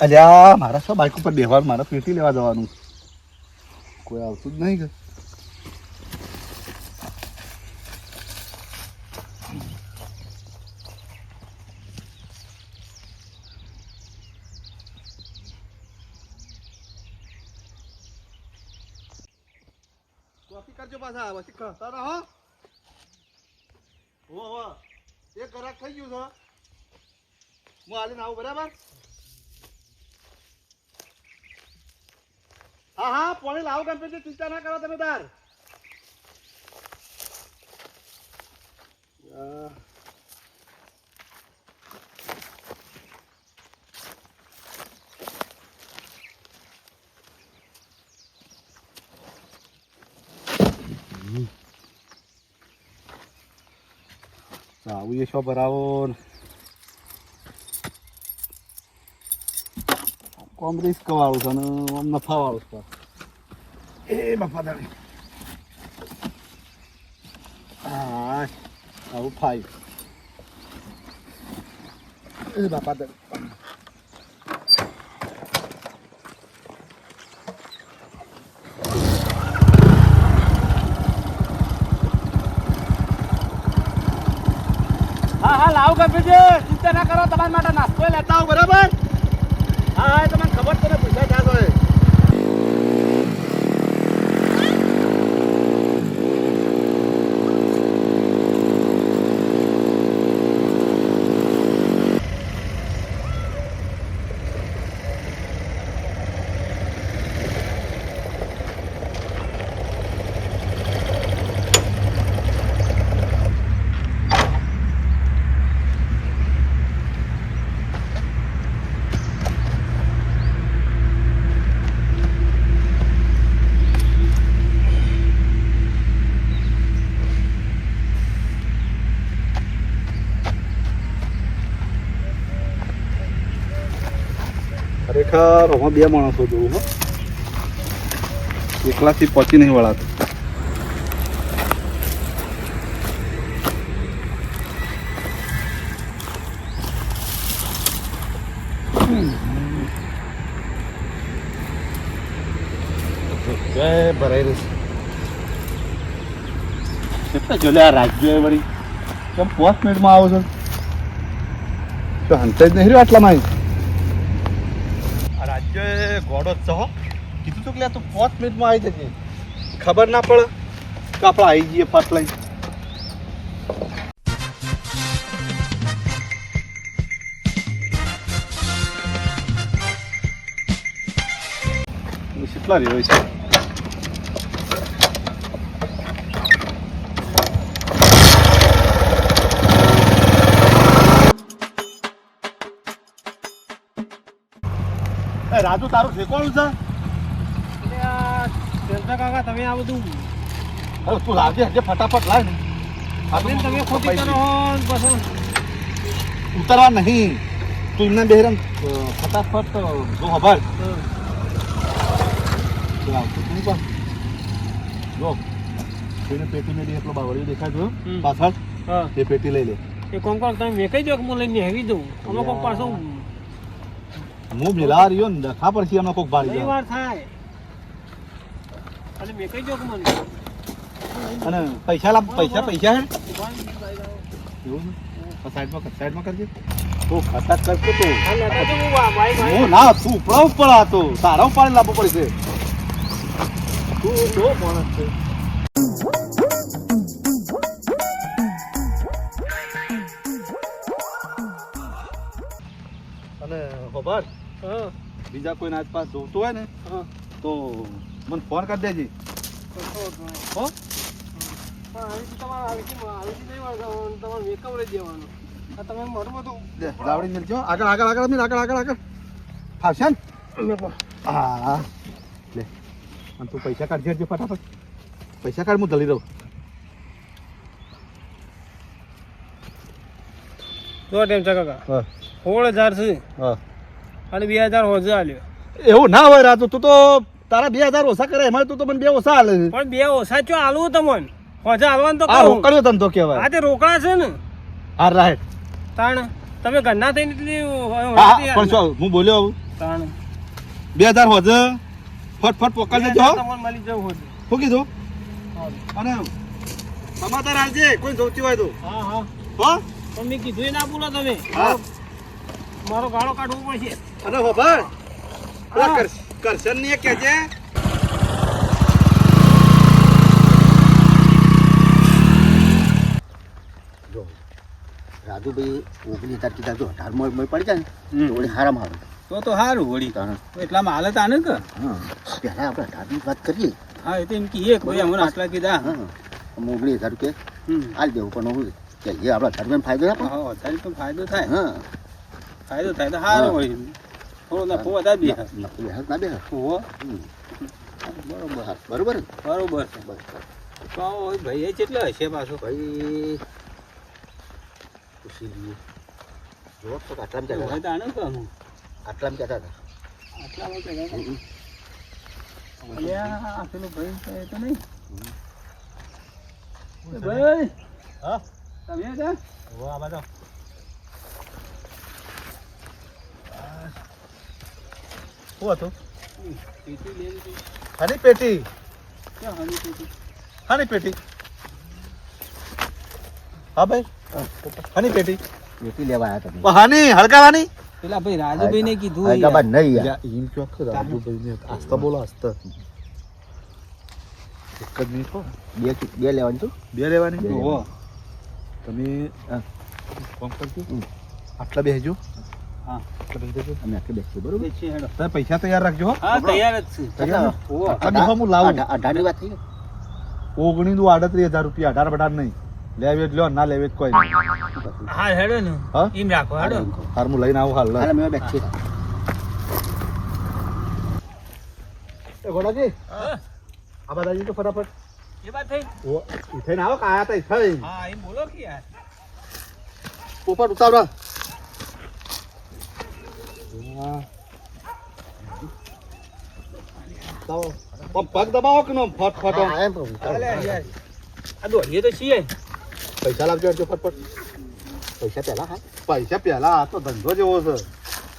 અલ્યા, મારા શું બાઇક ઉપર બેહવાનું, મારે પેટી લેવા જવાનું. કોઈ આવતું જ નહીં કે કરજો પાછા પછી કરતા રહો. હો હો. એક ગ્રાહક થઈ ગયું છે. હું આલીને આવું, બરાબર? હા હા પોણી લાવો કમ્પ્યુટર ચિંતા ના કરો તમે તાર. આવું એ શો ભરાવો કોમ રિસ્ક વાળું છે ને આમ નફા વાળું છે એ બાપા દાડી હા આવું ફાઈવ એ બાપા દાડી હા હા લાવ ગંભીરજી ચિંતા ના કરો તમારા માટે નાસ્તો લેતા આવો બરાબર? હા તમને ખબર છે ને પૈસા ક્યાં હોય ખરેખર આમાં બે માણસો જોવું હો. એકલાથી પહોંચી નહીં વળાતું. રહી કેટલા જોલે એ વળી? કેમ પોસ્ટ મિનિટમાં આવો છો? તો હંતે જ નહીં રહ્યો આટલામાં આ રાજ્ય એ ગોડો જ છે, હો. કીધું તું કે લ્યા તું પાંચ મિનિટમાં આવી જજે. ખબર ના પડે તો આપણે આવી જઈએ ફાસ્ટ લાઈન કેટલા રહ્યો છે? રાજુ તારું ઠેકવાનું છે? કાકા તમે આ બધું અરે તું લાવજે હજે ફટાફટ લાવ ને. તમે ખોટી કરો પછી ઉતરવા નહીં. તું એમને બેહરમ ફટાફટ જો ખબર તું પણ. જો એને પેટી મેળી એટલો બાવળિયો દેખાય જો. પાછળ. હા. એ પેટી લઈ લે. એ કોમ કોણ તમે વેકાઈ દો કે હું લઈને હેવી દઉં. અમે કોણ પાછો હું મિલા રહ્યો ને દખા પરથી અમે કોક ભાડી જાય વાર થાય? અને મે કઈ કે મને? અને પૈસા લા પૈસા પૈસા હે? એવું સાઈડમાં સાઈડમાં કરજે. તું ખટા કરતો તો. હા, ના તું ઉપડા ઉપર તો તારા ઉપાડી લાવવો પડશે તું જો માણસ છે. અને ખબર હા. બીજા કોઈને આસપાસ જોતું હોય ને હા. તો મને ફોન કરી દેજે. હો? આગળ આગળ આગળ આગળ આગળ આગળ. ફાવશે ને? હા. લે અને તું પૈસા કાઢજે હરજે ફટાફટ. પૈસા કાઢ હું દલી દઉં જો ટેમ છે કાકા. હા. સોળ હજાર છે. હા. અને બે હજાર હોજે આલ્યો. એવું ના હોય રાતું તું તો તારા બે હજાર ઓછા કરે એમાં તું તો મને બે ઓછા હાલે છે. પણ બે ઓછા ચો આલવું તમને? હોજે હાલવાનું તો આ રોકડ્યો તો કહેવાય. આ તે રોકડા છે ને. હા રાઈટ. તાણ તમે ઘરના થઈને એટલી પણ શું હું બોલ્યો આવું? તાણ. બે હજાર હોજે ફટફટ પોકાલ દેજો. તમને મળી જવું હોય શું કીધું? અને આવજે કોઈ જોતી હોય તો. હા હા. હા? પણ મેં કીધું ના બોલો તમે. હા. મારો ગાળો કાઢવો પડશે. અને ખબર કરશનની કે છે? રાજુભાઈ ઓગણીસ હજાર કીધા જો અઢારમાં પડી જાય ને તો વળી હારામાં હારું. તો તો સારું વળી. કારણ એટલામાં હાલત આને કે? હા પહેલા આપણે અઢારની વાત કરીએ. હા એ તો એમ કહીએ કોઈ ભાઈ અમને આટલા કીધા. હા અમે ઓગણીસ હજાર રૂપિયા હમ. આલી દેવું પણ હું કે જે આપણા ધર્મને ફાયદો થાય હા વધારે તો ફાયદો થાય. હા. ફાયદો થાય તો સારું હોય. થોડો નફો વધારે બી નક્કી બેહાર ના બરોબર હા, બરોબર છે. તો ભાઈ એ કેટલા હશે પાછો? ભાઈ પૂછી લઈએ. જો તો આટલામાં કહેતા તો આને કે હું આટલામાં કહેતા હતા. આટલામાં કહેતા પેલો ભાઈ છે તો નહીં. ભાઈ હા? તમે હતા હો આ શું હતું? પેટી લઈ પેટી? હા ભાઈ હની પેટી પેટી લેવા આવ્યા તમે. પણ હાની હળગાવાની પેલા ભાઈ રાજુભાઈ ને કીધું હા, નહીં યાર. એમ કયો કે રાજુભાઈને આસ્તા બોલો આસ્તા એક જ મિનિટ હો. બે બે લેવાની છું બે લેવાની? બે. હોવો. તમે હા. ફોન કરજો. આટલા બેસજો હા. આટલા બેસી દેજો અમે આટલે બેસીએ બરોબર? એ હેડો. તમે પૈસા તૈયાર રાખજો હો. હા તૈયાર જ છે. તૈયાર ને? હોવો. આટલા બેસવા હું લાવું. અઢારની વાત થઈ ઓગણી નું આડત્રીસ હજાર રૂપિયા અઢાર બઢાર નહીં. લેવે જ લ્યો ના લેવે જ કોઈ નહીં. હા હેડો ને. હા? એમ રાખો હેડો. હાર હું લઈને આવું હાલ હાલ અમે બેસીએ ગોડાજી આ બધાજી તો ફટાફટ. એ વાત થઈ? ઓ ઈથે ના આવો કે તા ઈથે હા એમ બોલો કે યાર. પોપટ ઉતાવળા પગ દબાવો કે નો? ફટ ફટ એમ. આ દોડીએ તો છીએ. પૈસા લાવજો ફટફટ પૈસા પહેલા હા? પૈસા પેલા આ તો ધંધો જેવો છે.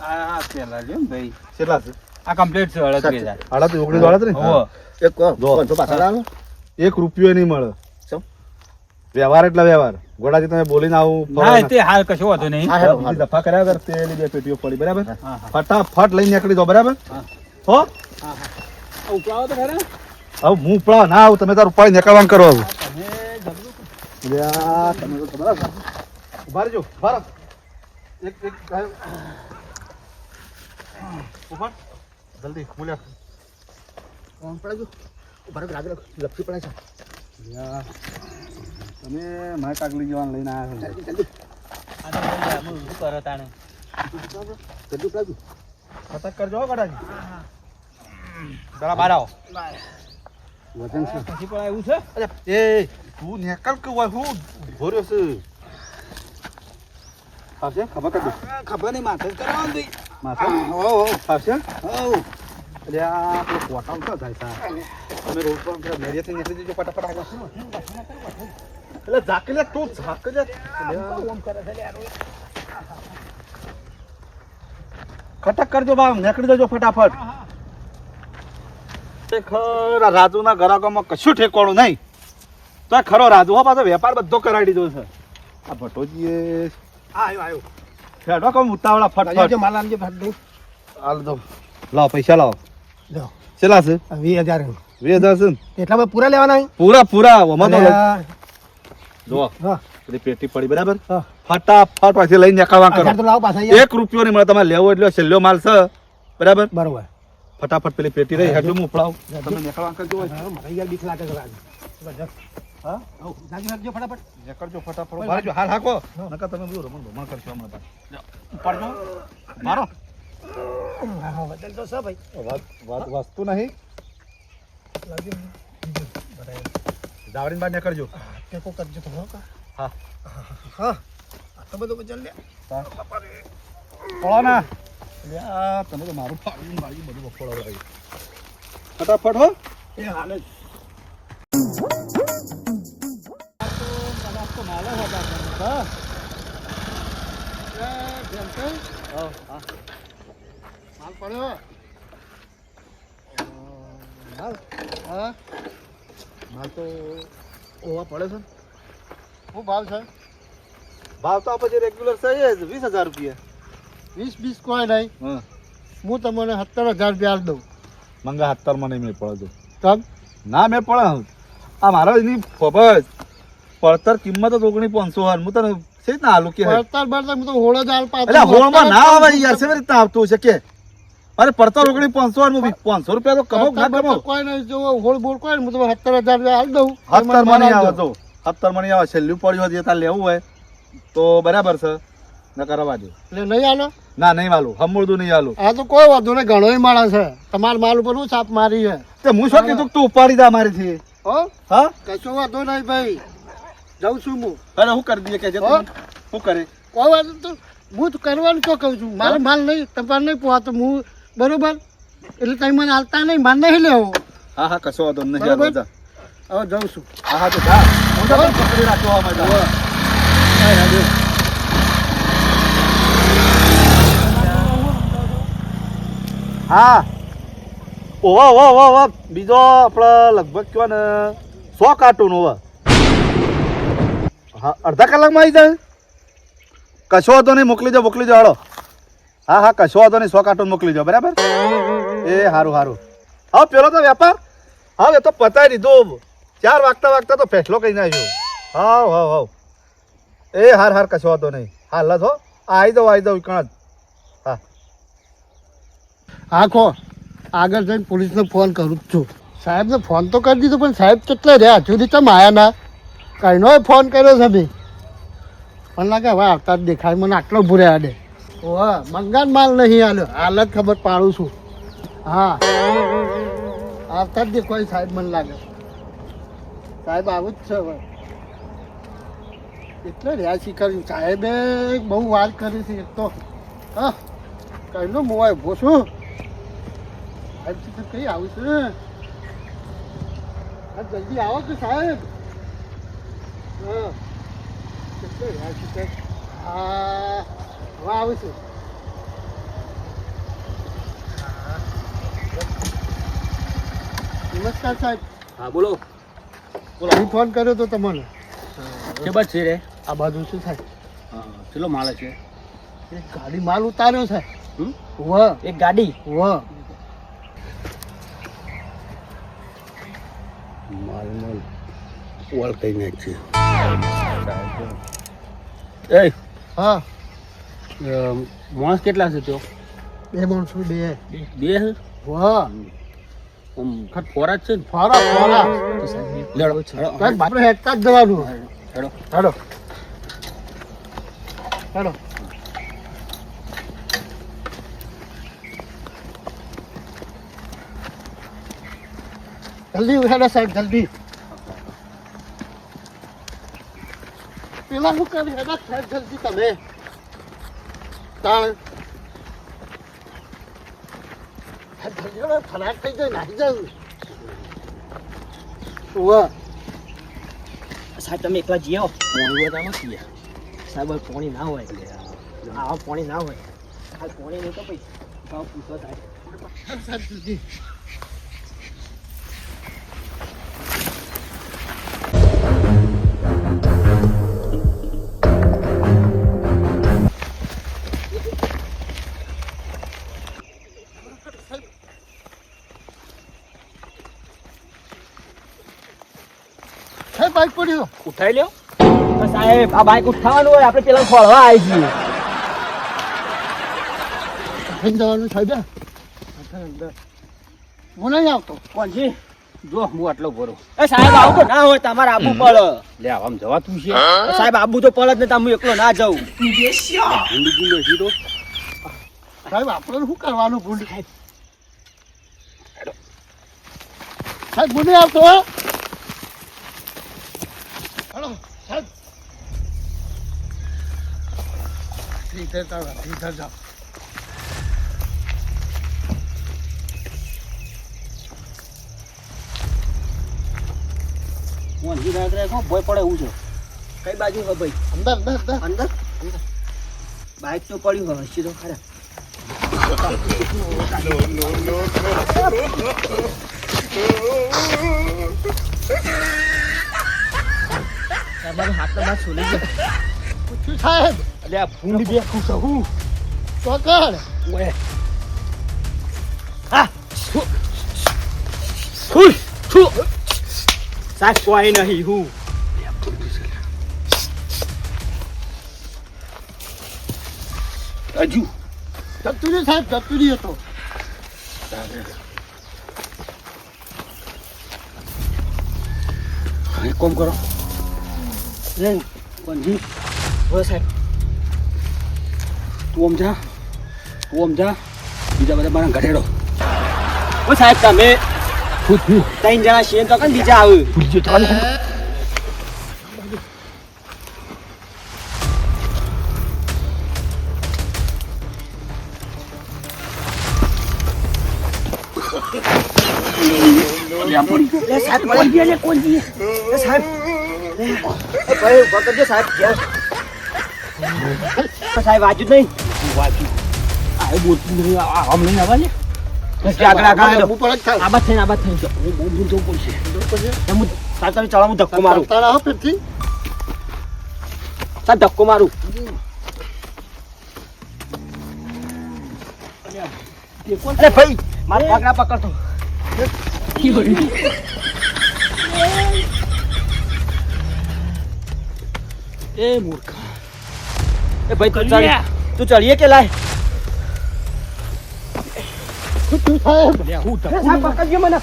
આ પહેલા પેલા લ્યો ભાઈ. કેટલા છે? આ કમ્પ્લીટ છે અડત્રીસ હજાર આડત્રીસ ઓગણીસ આડત્રીસ એક પાંચસો એક રૂપિયો નહીં મળે? વ્યવહાર એટલે વ્યવહાર. ગોડાજી તમે બોલીને આવું ના. તે હાલ કશો વાંધો નહીં. દફા કર્યા કર તેલી બે પેટીઓ પડી બરાબર? ફટાફટ લઈને નીકળી જાઓ બરાબર? હો. હા? હા ઉપડાવો તો ખરા. હવે હું ઉપડા ના આવું તમે તાર ઉપાડી નીકળવાનું કરો આવું. તમે જબરું અલ્યા, તમે તો ખબર ઊભા રહેજો, ઊભા એક એક ગાયો. જલ્દી મૂલ્યા કોણ પડે ઊભા રહો, રાગે લપસી પડે છે. તમે મારે કાગલી જવાનું લઈને આવ્યા છો જલ્દી, જલ્દી. આ કરો તાણે? જલ્દી કરજો હો ગોડાજી જરા બહાર આવો. વજન છે. પછી પણ એવું છે? અરે એ તું નીકળ કે હોય હું ઊભો રહ્યો છે. આવશે ખબર કરજો ખબર નહીં માથે જ કરવાનું ભાઈ માથે? આવશે અલ્યા પેલો કોટામ શું થાય સાહેબ તમે રોડ પર પેલા મેરિયાથી નીકળી જજો ફટાફટ આગળ. એટલે ઝાકલે તું ઝાકી લે ખટક કરજો બા નીકળી જજો ફટાફટ ખરા રાજુના ગરાકોમાં કશું ઠેકવાનું નહીં તો ખરો રાજુ હો પાછો વેપાર બધો કરાવી દીધો છે આ ભટોજીએ આવ્યો આવ્યો હેડો કમ ઉતાવળા ફટફટ માલ આલજો ભાઈ હાલ દો લાવો પૈસા લાવ લો કેટલા છે વીસ હજાર વીસ હજાર છે એટલા પૂરા લેવાના પૂરા પૂરા ઓમાં તો જો હા. બધી પેટી પડી બરાબર? ફટાફટ પાછી લઈને તો પાછા એક રૂપિયો નહીં મળે તમારે લેવો એટલે છેલ્લો માલ છે. બરાબર? બરોબર. ફટાફટ પેલી પેટી રહી હેઠું હું ઉપડાવું. તમે નીકળવા કરજો હોય. યાર બીક લાગે છે રાજ. જબરજસ્ત. હા? રાખજો ફટાફટ. નીકળજો ફટાફટ. હાલ હાકો. નકર તમે બધું રમણ ભમણ કરશો હમણાં પાછું. મારો. હા, હા, તો છે ભાઈ. વાત વાત વસ્તુ નહીં. જાવડીને બહાર નીકળજો. ટેકો કરજો તમે હો. કા. હા. હા. આ તો બધું ચાલ લે. પળો ના લ્યા, તમે તો મારું ફાડ્યું મારી બધું બફોડો લાગ્યું. ફટાફટ હો. એ હાલે જ. માલ માલ પડ્યો. માલ? હા. માલ તો ઓવા પડે છે. શું ભાવ છે? ભાવ તો આપણે જે રેગ્યુલર છે જ વીસ હજાર રૂપિયા. વીસ બીસ કોઈ નહીં. હા. તમને સત્તર હજાર રૂપિયા દઉં. મંગા હત્તર મને મેં પડે તમ? ના મેં પડે આ મારો એની ફબજ પડતર કિંમત જ ઓગણી પાંચસો હાર હું તને છે જ આલુ કે પડતર બળતર હું તો હોળ જ હાલ પાછો હોળમાં ના આવે યાર છે રીતના આવતું છે કે? અરે પડતર રોકડી પાંચસો પાંચસો રૂપિયા તો કમાવ ના કમાવ? કોઈ નહીં. જો હોળ બોળ કોઈ હું તમને સત્તર હજાર રૂપિયા આપી દઉં. સત્તર મણી આવે તો સત્તર મણી આવે છેલ્લું પડ્યું હોય તાર લેવું હોય તો બરાબર છે. ન કરવા દે. એટલે નહીં આલો? ના નહીં વાલું. હમુરદું નહીં આલું. આ તો કોઈ વાંધો નહીં. ઘણો માણસ છે. તમારા માલ ઉપર હું છાપ મારી છે? તે હું શું કીધું તું ઉપાડી દા મારીથી? હો? હા? કશો વાંધો નહીં ભાઈ. જાઉં છું હું. અરે હું કરી દઈએ કે હું? કરે? કોઈ વાંધો તો હું કરવાનું તો કહું છું? મારે માલ નહીં તમારે નહીં પોહાતો. હું બરોબર? એટલે તમે મને હાલતા નહીં માન નહીં લેવો. હા હા કશો વાંધો નહીં બરાબર. હવે જાઉં છું. હા હા તો જા. હું તો પકડી રાખવા આમાં જા. હા ઓવા ઓવા ઓવા ઓવા. બીજો આપણે લગભગ કયો ને સો કાર્ટૂન ઓવા. હા અડધા કલાકમાં આવી જાય? કશો વાંધો નહીં મોકલી દો મોકલી દો હાલો. હા હા, કશો વાંધો નહીં, સો કાર્ટૂન મોકલી દો બરાબર? એ સારું સારું હા, પેલો તો વેપાર? હા, એ તો પતાવી દીધું. ચાર વાગતા વાગતા તો ફેસલો કહી નાખ્યો. હાવ હાવ હાવ. એ હાર હાર, કશો વાંધો નહીં. હાલ જ હો. આવી દઉં આવી દઉં કણ. હા. આખો આગળ જઈને પોલીસને ફોન કરું જ છું. સાહેબને ફોન તો કરી દીધો, પણ સાહેબ કેટલા રહ્યા? હજુ સુધી ચમ આયા ના. કઈનો ફોન કર્યો છે ભાઈ? મને લાગે હવે આવતા જ દેખાય, મને આટલો ભૂર્યા આડે. ઓહ, મંગાન માલ નહીં આલ્યો. હાલ જ ખબર પાડું છું. હા. આવતા જ દેખાય સાહેબ મને લાગે. સાહેબ આવું જ છે હવે. એટલે રહ્યા શી કર્યું સાહેબે બહુ વાત કરી છે, એક તો. હા. કઈનો મોવાય ઊભો છું. સાહેબ કઈ આવું છે? જલ્દી આવો કે સાહેબ? હા. એટલે શિખર હા. હવે આવું નમસ્કાર સાહેબ. હા બોલો. અહીં ફોન કર્યો તો તમને. કે બસ છે રે? આ બાજુ શું સાહેબ હા ચલો માલ છે. એક ગાડી માલ ઉતાર્યો સાહેબ? વ એક ગાડી? વ માલ માલ. ઓળખાઈ નાખી એ. હા. માણસ કેટલા છે તો? બે માણસો બે. બે છે? વાહ. આમ ખટ ફોરા છે ને? ફરા ફરા. લેડો હેડો સાહેબ આપણે જ જવાનું. હેડો હેડો હેડો જલ્દી ઉઠાડો સાહેબ જલ્દી. પેલા શું કરી હેડો સાહેબ જલ્દી તમે. તાણ. સાહેબ ફરાક થઈ જાય નાખી જાય. સાહેબ તમે એકલા જીઓ પોણી આમાં છીએ સાહેબ પાણી ના હોય આવા પોણી ના હોય. ખાલી પોણી નહીં તો પછી પૂછો સાહેબ પડ્યો? ઉઠાઈ લ્યો. સાહેબ આ બાઈક ઉઠાવવાનું હોય આપણે પેલા ખોળવા આવી છીએ. થઈ જવાનું સાહેબ? હું નહીં આવતો. કોણજી જો હું આટલો ભરો. એ સાહેબ આવું તો ના હોય તમારે આબુ પડે. લે આમ જવાતું છે. સાહેબ આબુ તો પડે જ ને તમે એકલો ના જાઉં. ભૂંડી ગુંડો હીરો સાહેબ આપણે શું કરવાનું ભૂલ સાહેબ. ગુંડી આવતો હો હેલો સાહેબ સીધે જાઓ. હું અંજી રાત રાખો ભોય પડે એવું છે. કઈ બાજુ હો ભાઈ અંદર અંદર અંદર. અંદર? બાઈક તો પડ્યું હવે સીધો ખરા. તમારું હાથ તો બાદ છોલી ગયો પૂછ્યું સાહેબ એટલે આ ભૂંડી બે હું. ફૂલ ફૂ સાહેબ કોઈ નહીં હું. હજુ. જતું સાહેબ જતું રહ્યું તો કરો. રે પંજી બોલો સાહેબ તું આમ જા તું આમ જા બીજા બધા મારા ઘરેડો ઓ સાહેબ તમે ત્રણ જણા છીએ તો કઈ બીજા આવે ભૂલી ગયો ચાલે સાહેબ કોણ જી લે કોણ સાહેબ ભાઈ ઊભા કરજો સાહેબ સાહેબ જ નહીં. વાંચ્યું આ બોલતું નહીં આમ લઈને આવવા લે બસ આગળ આગળ આગળ. હું? એ મૂર્ખ. એ ભાઈ તું ચાલ તું ચડીએ કે લાય? તું સાહેબ. લે હું અરે મને.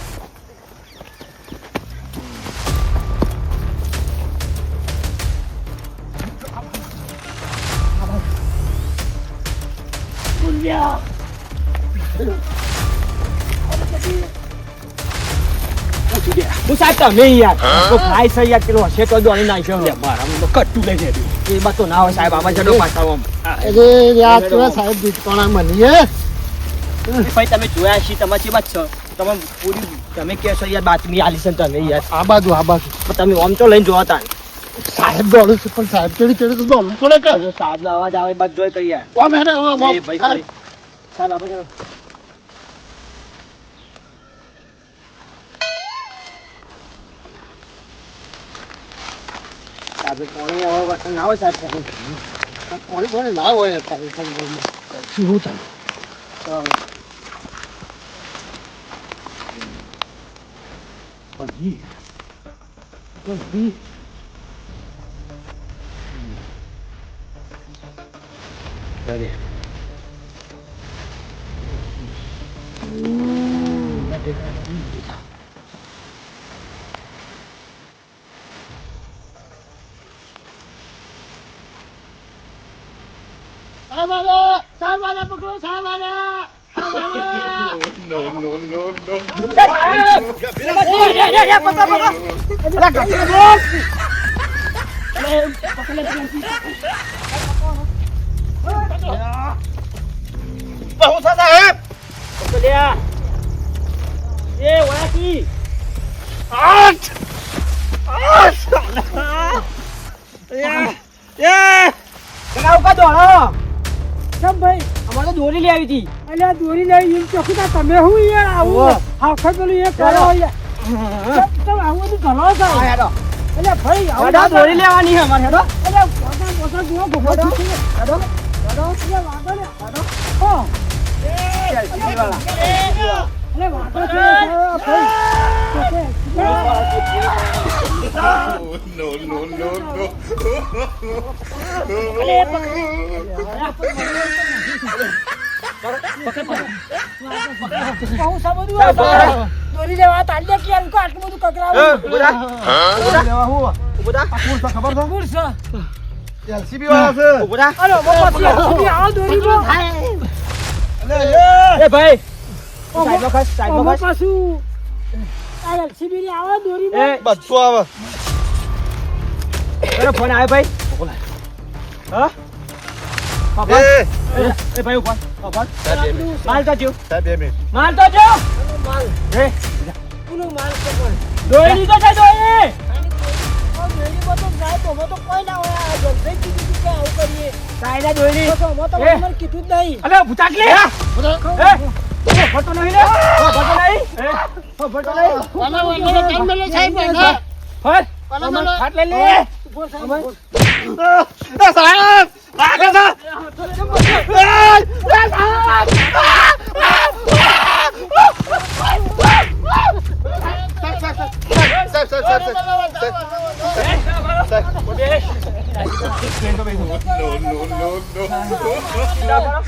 તમે યાર. તો ભાઈ છે યાર પેલો હશે તો દોડી નાખ્યો. લે મારા કટ્ટું લઈ જાય એ બાતો ના હોય સાહેબ આમાં જડો પાછા આમ. અરે યાર તો સાહેબ બીટકોણા મનીએ ભાઈ તમે જોયા છી તમે છે છો તમે પૂરી તમે કહેશો યાર બાતમી આલી છે તમે યાર. આ બાજુ આ બાજુ. પણ તમે આમ તો લઈને જોવા તા. સાહેબ દોડું છું પણ સાહેબ ચડી ચડી તો દોડવું પડે કે? સાહેબ અવાજ આવે કઈ યાર. ઓમ ઓમ ઓમ. ભાઈ ભાઈ. સાહેબ આપણે ચાલો. સાહેબ કોણે આવો વતન ના હોય સાહેબ કોણ કોણી કોણી ના હોય તારી સંગમાં શું થાય પંજી પંજી અરે સાહેબ સાહેબ પકડો સાહેબ બહુ સા સાહેબ પકડ્યા એ ઓળાકી આઠ એ કનાવ કા દોડો કેમ ભાઈ? અમારે તો દોરી લઈ આવી હતી. અલ્યા દોરી લઈ એમ ચોખ્ખું તમે હું યાર. આવું? હાફા પેલું એ કરો યાર. તમે આવું બધું કરો છો? હેડો. અલ્યા ભાઈ આવું દોરી લેવાની છે અમારે હેડો. અલ્યા પોતા પોતા જુઓ ભોગો હેડો. હેડો. હેડો વાંધો ને હો. સેલ્ફી વાળા અલ્યા વાંધો છે ભાઈ. એલસીબી વાળા છે. ઊભો થા. અરે બાપા પછી આવો દોરીમાં અલે એ એ ભાઈ. સાઈડમાં આમાં ખસ. પાછું. આ LCB ની આવા દોરીમાં એ બધું આવે તારો ફોન આવ્યો ભાઈ હા એ એ ભાઈ ઊભા ઊભા માલ તો જો સાહેબ બે મિનિટ માલ તો જો પૂરો માલ આવું દોરી એ. જ નહીં અલે ભૂતાકલી એ ફોટો નહીં લે ફોટો નહીં એ ફોટો નહીં વાલા, વાલા, કેમ મેલો સાહેબ વાલા? ફર વાલા, વાલા. ખાટ લઈ લે સાહેબ સાહેબ સાહેબ સાહેબ સાહેબ આવી ચોખ્ખો એ કોણ ખાલી હા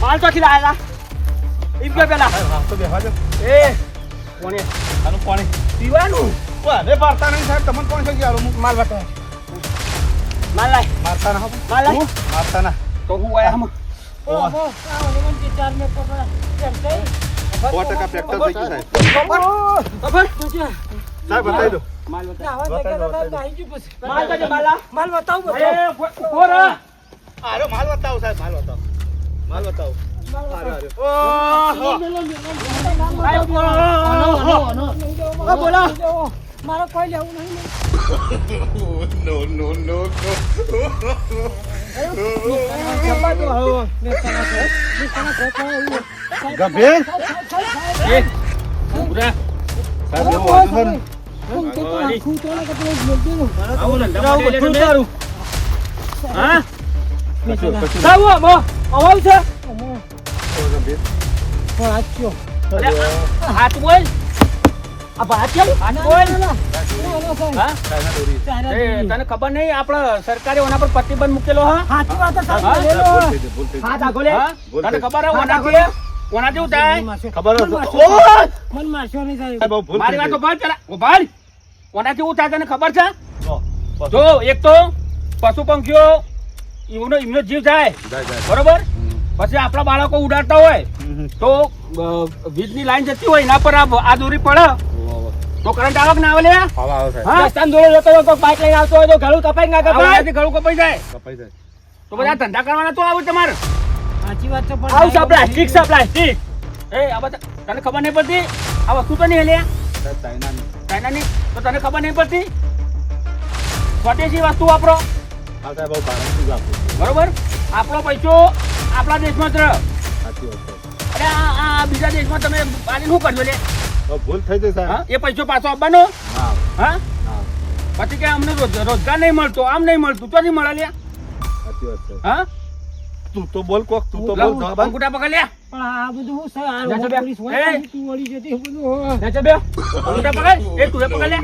માલ તો ખીલા ઈમ કે પેલા? હા તો બેહવા દો. એ કોણે. આનું પાણી પીવાનું? અરે મારતા નહીં સાહેબ તમને કોણ કહી આલો? માલ બતા માલ લાય. મારતા ના હો. માલ લાય. મારતા ના. તો હું આયા હમ ઓહો, આ મને કે ચાર મેં પકડા. એમ થઈ? સો ટકા ફેક્ટર થઈ ગયું સાહેબ. બતાવી દો. માલ બતાવું માલ બતાવો સાહેબ માલ બતાવો. માલ બતાવો. બોલો. મારે કોઈ લેવું નહીં નો નો. ને? ગંભીર હાથ બોલ. આ ભાત. તને ખબર નહીં આપણે સરકારે ઓના પર પ્રતિબંધ મૂકેલો હા? વાત. હાથ આગો લે. તને ખબર ઓના ઓના જેવું થાય? ખબર મને મારશો. નહીં, સાહેબ. મારી વાત પેલા ઓના જેવું થાય તને ખબર છે? જો, એક તો પશુ પંખીઓ એમનો એમનો જીવ જાય. બરોબર? પછી આપણા બાળકો ઉડાડતા હોય. તો વીજની લાઈન જતી હોય એના પર આ દોરી પડે. તો કરંટ આવક ના આવે લે? આવો, આવો સાહેબ. હા? રસ્તામાં દોડે જતો હોય કોઈ લઈને આવતો હોય તો ગળું કપાઈ ના કપાય? ગળું કપાઈ જાય. કપાઈ જાય. તો બધા ધંધા કરવાના તો આવું તમારે. સાચી વાત છે, પણ આવું છે પ્લાસ્ટિક છે પ્લાસ્ટિક એ આ બધા તને ખબર નહીં પડતી? આ વસ્તુ તો નહીં લે. ચાઇનાની. ચાઇનાની? તો તને ખબર નહીં પડતી? સ્વદેશી વસ્તુ વાપરો. હા, સાહેબ, બહુ ભારતથી જ બરોબર? આપણો પૈસો આપણા દેશમાં જ રહ્યો સાચી વાત છે. અરે આ બીજા દેશમાં તમે આને શું કરજો લે? ભૂલ થઈ જાય સાહેબ એ પૈસો પાછો આપવાનો? હા. હા? પછી કે અમને રોજ- રોજગાર નહીં મળતો આમ નહીં મળતું તો નહીં મળે લ્યા. સાચી વાત છે. હા? તું તો બોલ કોક તું તો બોલ અંગૂઠા પકડ લ્યા. પણ આ બધું હું આ. પોલીસ હોય તું વળી જતી, બધું પકડ. એ તું પકડ લે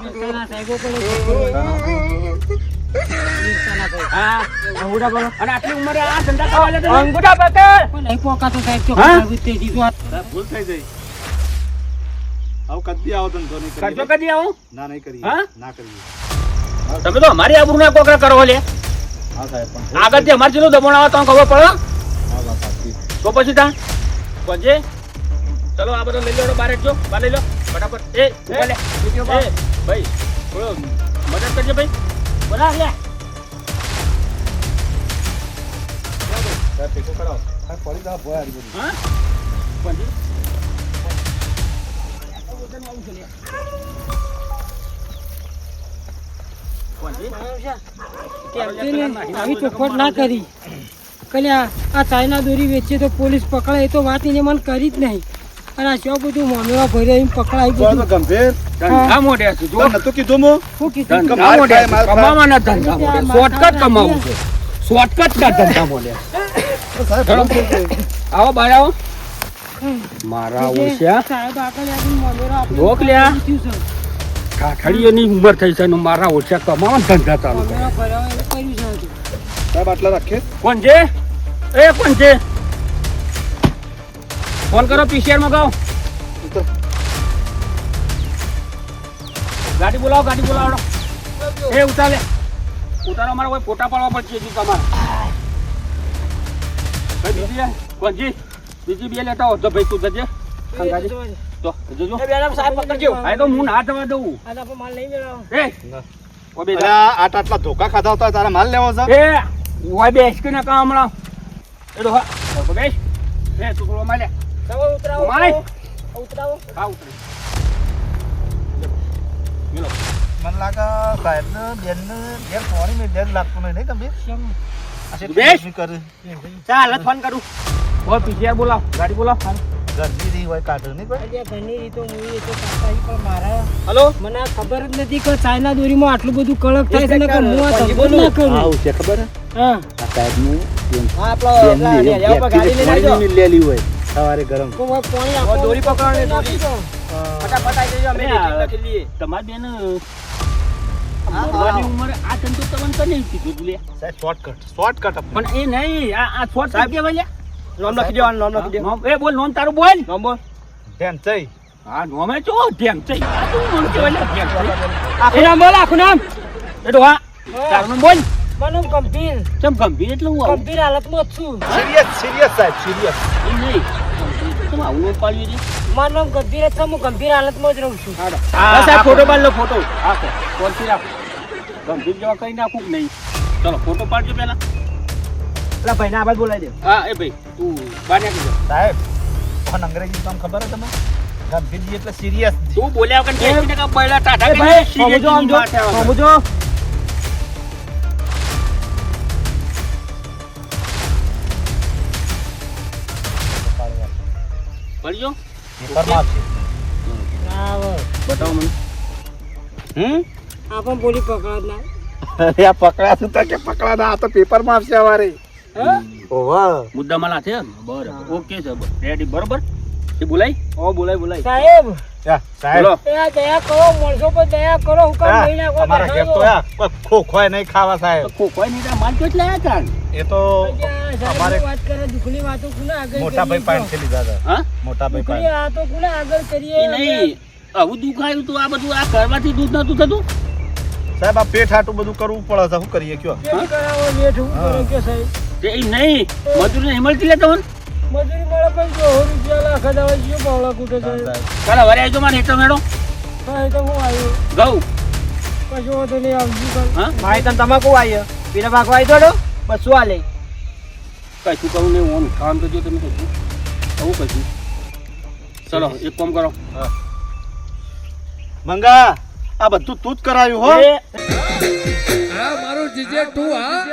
પોલીસના સાહેબો પણ પોલીસના સાહેબ. હા અંગૂઠા પકડ. અને આટલી ઉંમરે આ ધંધા કરવા લે અંગૂઠા પકડ. નહીં પોકાતો સાહેબ, તો હા? ખબર તે દીધું આ. સાહેબ, ભૂલ થઈ જાય હવે કદી આવો ધંધો નહીં કરજો કદી આવું. ના નહીં કરીએ. હા? ના કરીએ. તમે તો અમારી આબરૂના કોકરા કરો લે. હા સાહેબ પણ આગળ જે અમારે જેટલું દબાણ આવે તો ખબર પડે? હા, તો પછી તા. પહોંચે ચલો આ બધો લઈ લો બહાર જો બાર લઈ લો. ફટાફટ. એ ઊભા લે એ ભાઈ થોડો મદદ કરજો ભાઈ. બોલા લે. પડી જાઓ, ભોય બધી. હા પહોંચી આવી ચોખવટ ના કરી કલ્યા આ ચાઇના દોરી વેચે તો પોલીસ પકડાય એ તો વાત એને મને કરી જ નહીં અને આ શું બધું મોમેવા ભર્યા એમ પકડાય ગયું ગંભીર ધંધા મોઢે છે જો નતું કીધું હું શું કીધું ધંધા મોઢે. કમાવાના ધંધા મોઢે શોર્ટકટ કમાવું છે શોર્ટકટ કા ધંધા મોઢે. આવો બહાર આવો મારા. કાઠડીઓની ઉંમર થઈ છે મારા ધંધા ચાલુ. સાહેબ આટલા રાખીએ કોણ છે? એ કોણ છે? ફોન કરો પીસીઆર મગાવો ઉતર. ગાડી બોલાવો ગાડી બોલાવો એ ઉતારે. ઉતારો અમારે કોઈ ફોટા પાડવા પડશે તમારે. આ, કોણજી બીજી બે લેતા તો ભાઈ તું જજે. તો જજો હા, એ તો હું ના થવા દઉં. આ તો આપણે માલ નહીં. એ. આટલા ધોકા ખાધા હતા તારે માલ લેવો છે? એ ઓય બે કે ના કામ હમણાં. એ તો હા તો બેસ. એ તું માલ્યા તમે ઉતરાવો. માય. ઉતરાવો. હા ઉતરી. મેલો મને લાગે સાહેબ ને બેન ને બેન ફોન મેં બેન લાગતું નહીં નહીં તમે? બેસ. ચાલ ફોન કરું. ઓ પીજીઆર બોલાવ ગાડી બોલાવ. ગરમી રહી હોય કાઢો નહીં ભાઈ અલ્યા ઘણી રીતો હું એ તો કાકા પણ મારા. હલો? મને ખબર જ નથી કે ચાઇના દોરીમાં આટલું બધું કડક થાય છે ને કે હું આ ધંધો જ ના કરું. આવું છે ખબર? હા. આ સાહેબનું હા આપણો ગાડી લઈને આવજો. લેલી હોય સવારે ગરમ. તો પાણી આપો. દોરી પકડો દોરી. ફટાફટ આવી જજો અમે રેટિંગ લખી લઈએ. તમાર બેન મરવાની ઉંમરે આ તંતુ તમને કને કીધું તું લે. સાહેબ શોર્ટકટ શોર્ટકટ પણ એ નહીં આ આ સાહેબ કેવાય લે. નામ લખી દેવાનું નામ લખી દેવાનું. એ બોલ નામ તારું બોલ. નામ બોલ. ધેમ ચઈ હા નોમે ચો ધેમ છે આ તું નામ કેવાય લે ધ્યાન છે આખું નામ બોલ આખું નામ. એ ડોહા હા. તારું નામ બોલ. મનમ ગંભીર. ચમ ગંભીર? એટલે હું ગંભીર હાલતમાં જ છું. સિરિયસ સિરિયસ સાહેબ સિરિયસ નહીં. આવું પાડ્યું મારું નામ ગંભીર હું ગંભીર હાલતમાં જ રહું છું. હા સાહેબ ફોટો પાડ લો ફોટો હા કોલથી રાખો. ગંભીર જેવા કઈ નાખું નહીં? ચલો ફોટો પાડજો પહેલા. પેલા ભાઈને આબાદ બોલાવી દે. હા એ ભાઈ તું બહાર નીકળી સાહેબ પણ અંગ્રેજી તમને ખબર છે તમને? ગંભીરજી એટલે સિરિયસ તું બોલ્યા વગર બે મિનિટ પહેલા ટાટા ભાઈ સમજો આવે. સમજો પડ્યો? પેપરમાં આપશે બતાવો મને. હમ? આ પણ બોલી પકડાત ના. અરે આ પકડાતું તો કે પકડાના આ તો પેપરમાં આપશે અમારે ઓવા મુદ્દામાં છે બરાબર. ઓકે છે. રેડી બરોબર? એ બોલાય? ઓ બોલાય બોલાય. સાહેબ. સાહેબ. એ દયા કરો માણસો પર દયા કરો હું લઈ નાખો અમારા ઘેર તો આ ખોખોય નહીં ખાવા સાહેબ. કોઈ નહીં માલ તો એટલે આયા તાણ? એ તો અમારે અમારે- વાત કરે દુખની વાતો કોને આગળ મોટા ભાઈ લીધા હતા. હા? મોટા ભાઈ આ તો કોને આગળ કરીએ? નહીં. આવું દુઃખ આવ્યું તું આ બધું આ કરવાથી દૂધ નતું થતું? સાહેબ આ પેટ હાટું બધું કરવું પડે છે. શું કરીએ કયો? કરાવો લેટ હું. કરો કે સાહેબ? તે એ નહીં મજૂરી નહીં મળતી લે તમને મજૂરી મળે પણ જો રૂપિયા લાખ દવા જીઓ પાવડા કૂટે સાહેબ ચાલો વરે આવજો મારે હેઠળ મેળો. હા એ હું આવ્યો. ઘઉં પછી વાંધો નહીં આવજો હા? ભાઈ તને તમાકુ આવ્યો? પીને ભાગવા આવી દોડો બસ આ હાલે. કશું કરું નહીં હું કામ તો જો તમે કશું આવું કશું. ચલો એક કામ કરો. હા. મંગા આ બધું તું જ કરાયું હો. મારું જીજે ટુ હા.